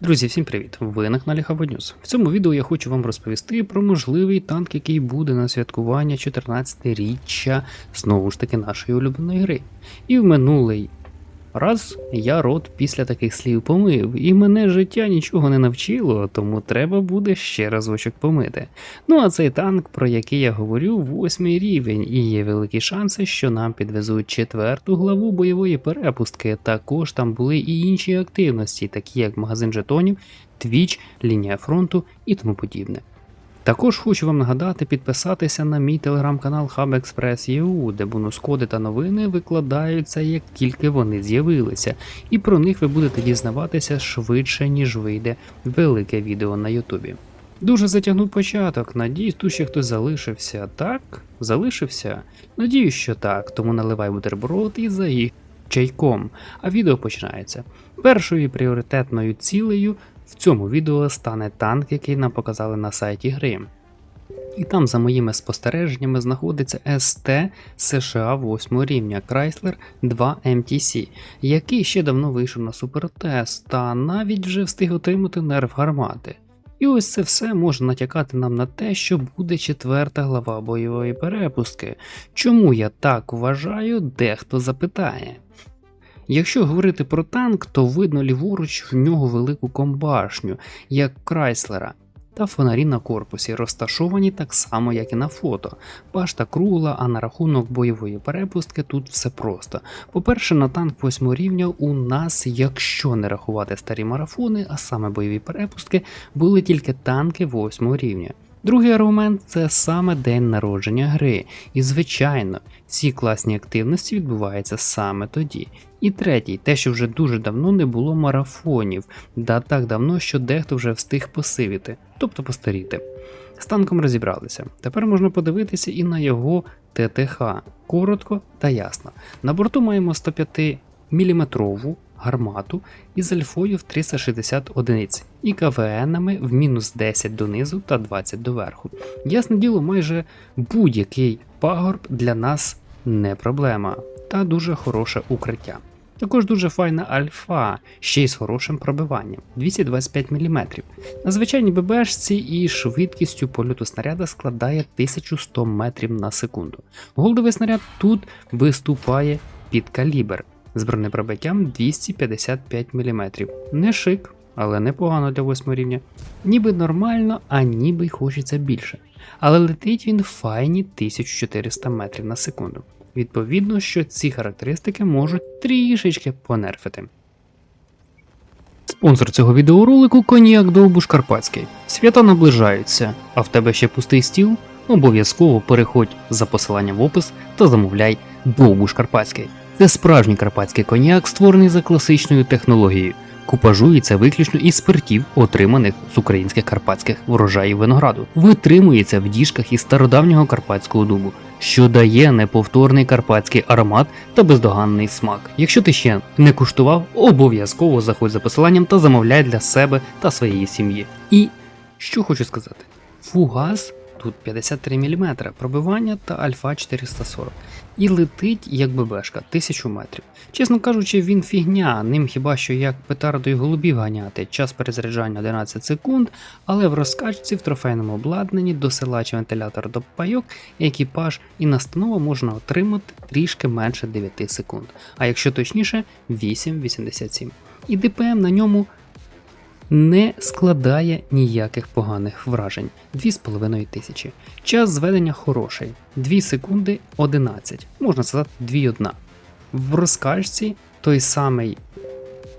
Друзі, всім привіт! Ви на каналі Хабо В цьому відео я хочу вам розповісти про можливий танк, який буде на святкування 14-річчя знову ж таки нашої улюбленої гри. І в минулий раз я рот після таких слів помив, і мене життя нічого не навчило, тому треба буде ще разочок помити. Ну а цей танк, про який я говорю, восьмий рівень, і є великі шанси, що нам підвезуть четверту главу бойової перепустки. Також там були і інші активності, такі як магазин жетонів, Twitch, лінія фронту і тому подібне. Також хочу вам нагадати підписатися на мій телеграм-канал HubExpress.eu, де бонус-коди та новини викладаються, як тільки вони з'явилися, і про них ви будете дізнаватися швидше, ніж вийде велике відео на Ютубі. Дуже затягнув початок. Надіюсь, тут ще хтось залишився. Так? Залишився? Надіюсь, що так, тому наливай бутерброд і заїж чайком. А відео починається. Першою пріоритетною цілею в цьому відео стане танк, який нам показали на сайті гри. І там, за моїми спостереженнями, знаходиться СТ США 8 рівня Chrysler 2 MTC, який ще давно вийшов на супертест, та навіть вже встиг отримати нерв гармати. І ось це все може натякати нам на те, що буде четверта глава бойової перепустки. Чому я так вважаю, дехто запитає. Якщо говорити про танк, то видно ліворуч в нього велику комбашню, як Крайслера, та фонарі на корпусі розташовані так само, як і на фото. Башта кругла, а на рахунок бойової перепустки тут все просто. По-перше, на танк 8 рівня у нас, якщо не рахувати старі марафони, а саме бойові перепустки, були тільки танки 8 рівня. Другий аргумент це саме день народження гри, і звичайно, ці класні активності відбуваються саме тоді. І третій, те, що вже дуже давно не було марафонів, да так давно, що дехто вже встиг посивіти, тобто постаріти. З танком розібралися. Тепер можна подивитися і на його ТТХ. Коротко та ясно. На борту маємо 105 мм гармату із альфою в 360 одиниць і КВНами в мінус 10 донизу та 20 доверху. Ясне діло, майже будь-який пагорб для нас не проблема, та дуже хороше укриття. Також дуже файна альфа, ще й з хорошим пробиванням 225 мм. На звичайній ББшці і швидкістю польоту снаряда складає 1100 метрів на секунду. Голдовий снаряд тут виступає під калібр з бронепробиттям 255 мм. Не шик, але непогано для 8 рівня. Ніби нормально, а ніби й хочеться більше. Але летить він файні 1400 метрів на секунду. Відповідно, що ці характеристики можуть трішечки понерфити. Спонсор цього відеоролику коньяк Довбуш Карпатський. Свята наближаються, а в тебе ще пустий стіл? Обов'язково переходь за посиланням в опис та замовляй Довбуш Карпатський. Це справжній карпатський коньяк, створений за класичною технологією. Купажується виключно із спиртів, отриманих з українських карпатських врожаїв винограду. Витримується в діжках із стародавнього карпатського дубу, що дає неповторний карпатський аромат та бездоганний смак. Якщо ти ще не куштував, обов'язково заходь за посиланням та замовляй для себе та своєї сім'ї. І що хочу сказати: фугас тут 53 мм, пробивання та альфа 440. І летить як ББшка 1000 метрів. Чесно кажучи, він фігня, ним хіба що як петардою голубів ганяти, час перезаряджання 11 секунд, але в розкачці в трофейному обладнанні досилач вентилятор до пайок, екіпаж і настанова можна отримати трішки менше 9 секунд, а якщо точніше 8,87. І ДПМ на ньому не складає ніяких поганих вражень 2,5 тисячі. Час зведення хороший 2 секунди 11, можна сказати 2,1. В розкачці той самий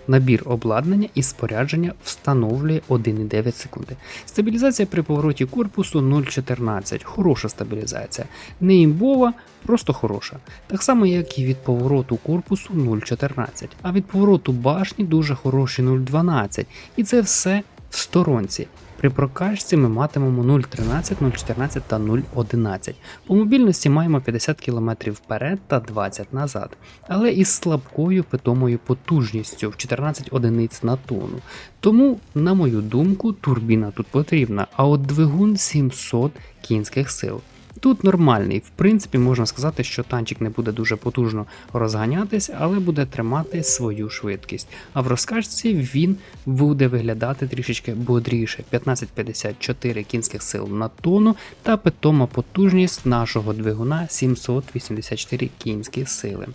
набір обладнання і спорядження встановлює 1,9 секунди. Стабілізація при повороті корпусу 0,14, хороша стабілізація. Не імбова, просто хороша. Так само, як і від повороту корпусу 0,14, а від повороту башні дуже хороші 0,12. І це все в сторонці. При прокачці ми матимемо 0,13, 0,14 та 0,11. По мобільності маємо 50 км вперед та 20 назад, але із слабкою питомою потужністю в 14 одиниць на тонну. Тому, на мою думку, турбіна тут потрібна, а от двигун 700 кінських сил. Тут нормальний, в принципі, можна сказати, що танчик не буде дуже потужно розганятись, але буде тримати свою швидкість. А в розкачці він буде виглядати трішечки бодріше: 1554 кінських сил на тонну та питома потужність нашого двигуна 784 кінські сили.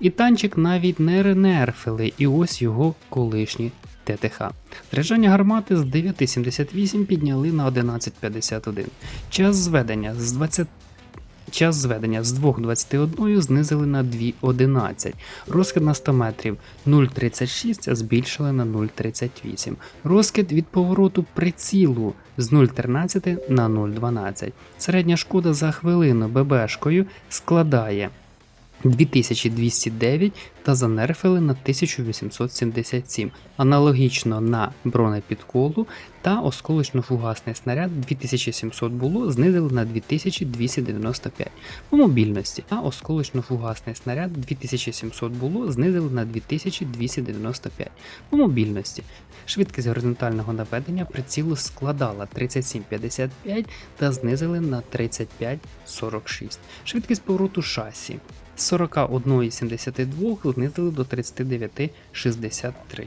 І танчик навіть не ренерфили, і ось його колишні ТТХ. Заряджання гармати з 9,78 підняли на 11,51. Час зведення з 20. Час зведення з 2,21 знизили на 2,11. Розкид на 100 метрів 0,36 збільшили на 0,38. Розкид від повороту прицілу з 0,13 на 0,12. Середня шкода за хвилину ББшкою складає 2209 та занерфили на 1877, аналогічно на бронепідколу та осколочно-фугасний снаряд 2700 було, знизили на 2295. По мобільності а осколочно-фугасний снаряд 2700 було, знизили на 2295. По мобільності швидкість горизонтального наведення прицілу складала 3755 та знизили на 3546. Швидкість повороту шасі з 41,72 знизили до 39,63.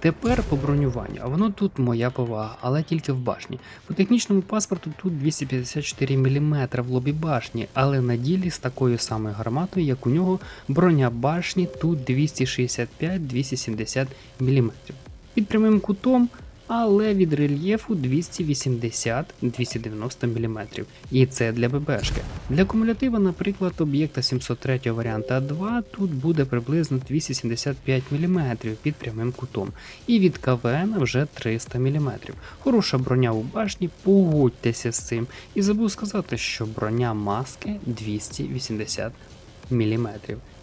Тепер по бронюванню, а воно тут моя повага, але тільки в башні. По технічному паспорту тут 254 мм в лобі башні, але на ділі з такою самою гарматою, як у нього, броня башні тут 265-270 мм. Під прямим кутом але від рельєфу 280-290 мм. І це для ББшки. Для кумулятива, наприклад, об'єкта 703 варіанта 2 тут буде приблизно 275 мм під прямим кутом. І від КВН вже 300 мм. Хороша броня у башні, погодьтеся з цим. І забув сказати, що броня маски 280 мм.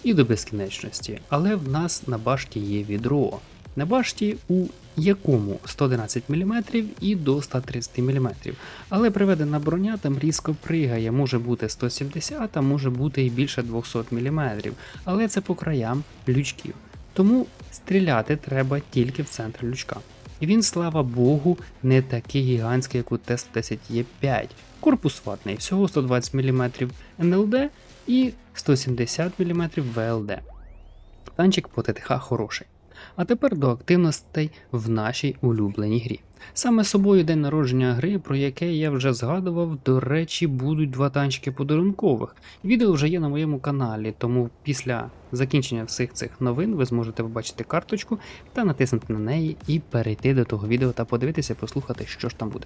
І до безкінечності. Але в нас на башті є відро. На башті у якому 111 мм і до 130 мм. Але приведена броня там різко пригає, може бути 170, а може бути і більше 200 мм. Але це по краям лючків. Тому стріляти треба тільки в центр лючка. І він, слава Богу, не такий гігантський, як у Т-10Е5. Корпус ватний, всього 120 мм НЛД і 170 мм ВЛД. Танчик по ТТХ хороший. А тепер до активностей в нашій улюбленій грі. Саме собою день народження гри, про яке я вже згадував, до речі, будуть два танчики подарункових. Відео вже є на моєму каналі, тому після закінчення всіх цих новин ви зможете побачити карточку та натиснути на неї і перейти до того відео та подивитися, послухати, що ж там буде.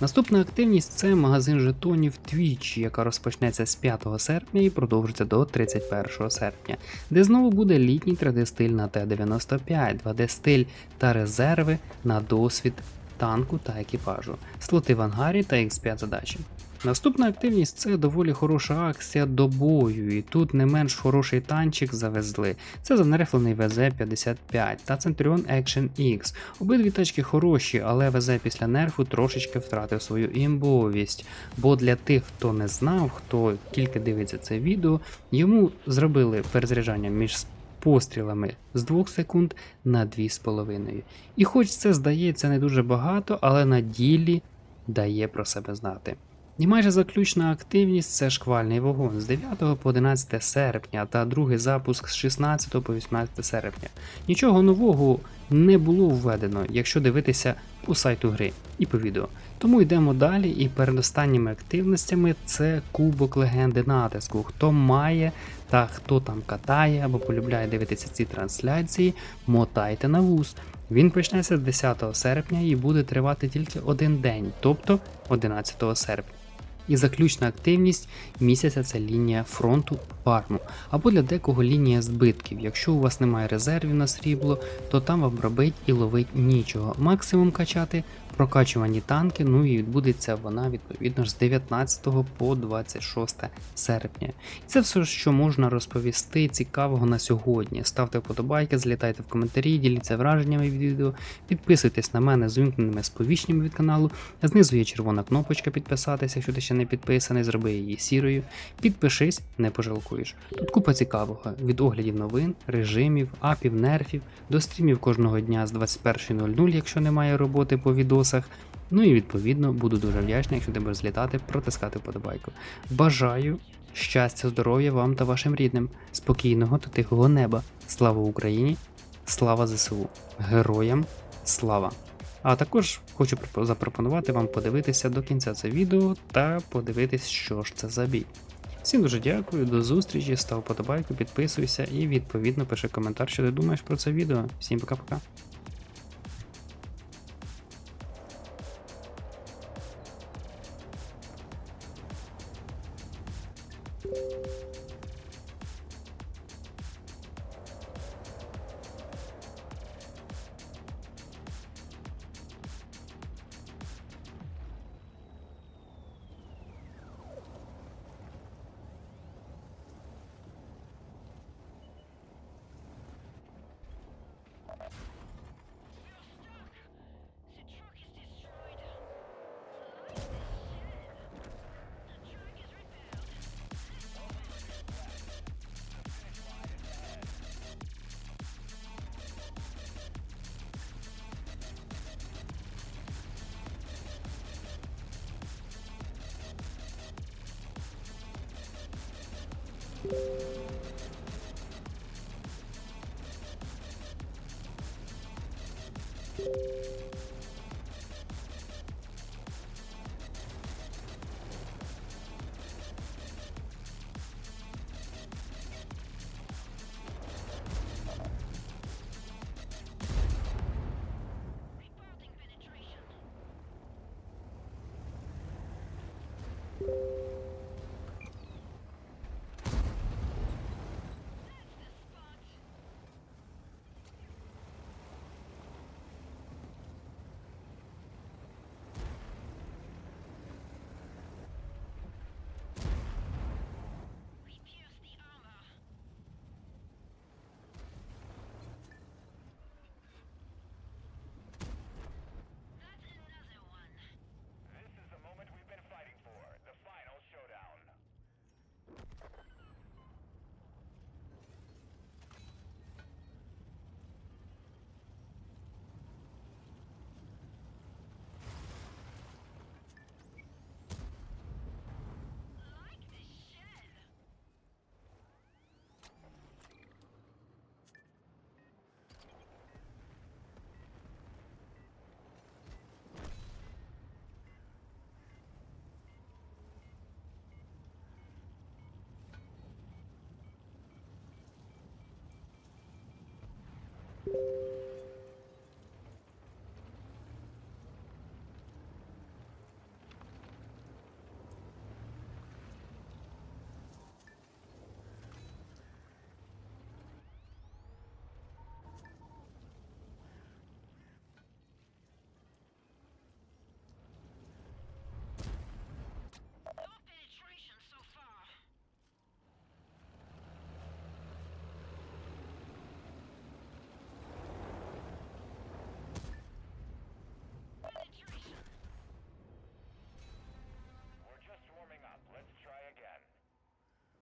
Наступна активність це магазин жетонів Twitch, яка розпочнеться з 5 серпня і продовжиться до 31 серпня, де знову буде літній 3D-стиль на Т-95, 2D-стиль та резерви на досвід танку та екіпажу, слоти в ангарі та X5 задачі. Наступна активність це доволі хороша акція до бою, і тут не менш хороший танчик завезли. Це занерфлений ВЗ-55 та Centurion Action X. Обидві тачки хороші, але ВЗ після нерфу трошечки втратив свою імбовість. Бо для тих, хто не знав, хто тільки дивиться це відео, йому зробили перезаряджання між пострілами з 2 секунд на 2,5. І хоч це здається не дуже багато, але на ділі дає про себе знати. І майже заключна активність це шквальний вогонь з 9 по 11 серпня та другий запуск з 16 по 18 серпня. Нічого нового не було введено, якщо дивитися по сайту гри і по відео. Тому йдемо далі, і перед останніми активностями це Кубок легенди натиску. Хто має та хто там катає або полюбляє дивитися ці трансляції, мотайте на вуз. Він почнеться з 10 серпня і буде тривати тільки один день, тобто 11 серпня. І заключна активність місяця це лінія фронту фарму, або для декого лінія збитків. Якщо у вас немає резервів на срібло, то там вам робить і ловить нічого. Максимум качати прокачувані танки, ну і відбудеться вона відповідно з 19 по 26 серпня. І це все, що можна розповісти цікавого на сьогодні. Ставте вподобайки, злітайте в коментарі, діліться враженнями від відео, підписуйтесь на мене з увімкненими сповіщеннями від каналу. Знизу є червона кнопочка підписатися, якщо ти ще не підписаний, зроби її сірою. Підпишись, не пожалкуєш. Тут купа цікавого від оглядів новин, режимів, апів, нерфів, до стрімів кожного дня з 21.00, якщо немає роботи по відосах. Ну і відповідно буду дуже вдячний, якщо ти будеш злітати, протискати вподобайку. Бажаю щастя, здоров'я вам та вашим рідним, спокійного та тихого неба. Слава Україні! Слава ЗСУ! Героям слава! А також хочу запропонувати вам подивитися до кінця це відео та подивитись, що ж це за бій. Всім дуже дякую, до зустрічі, став подобайку, підписуйся і відповідно пиши коментар, що ти думаєш про це відео. Всім пока-пока.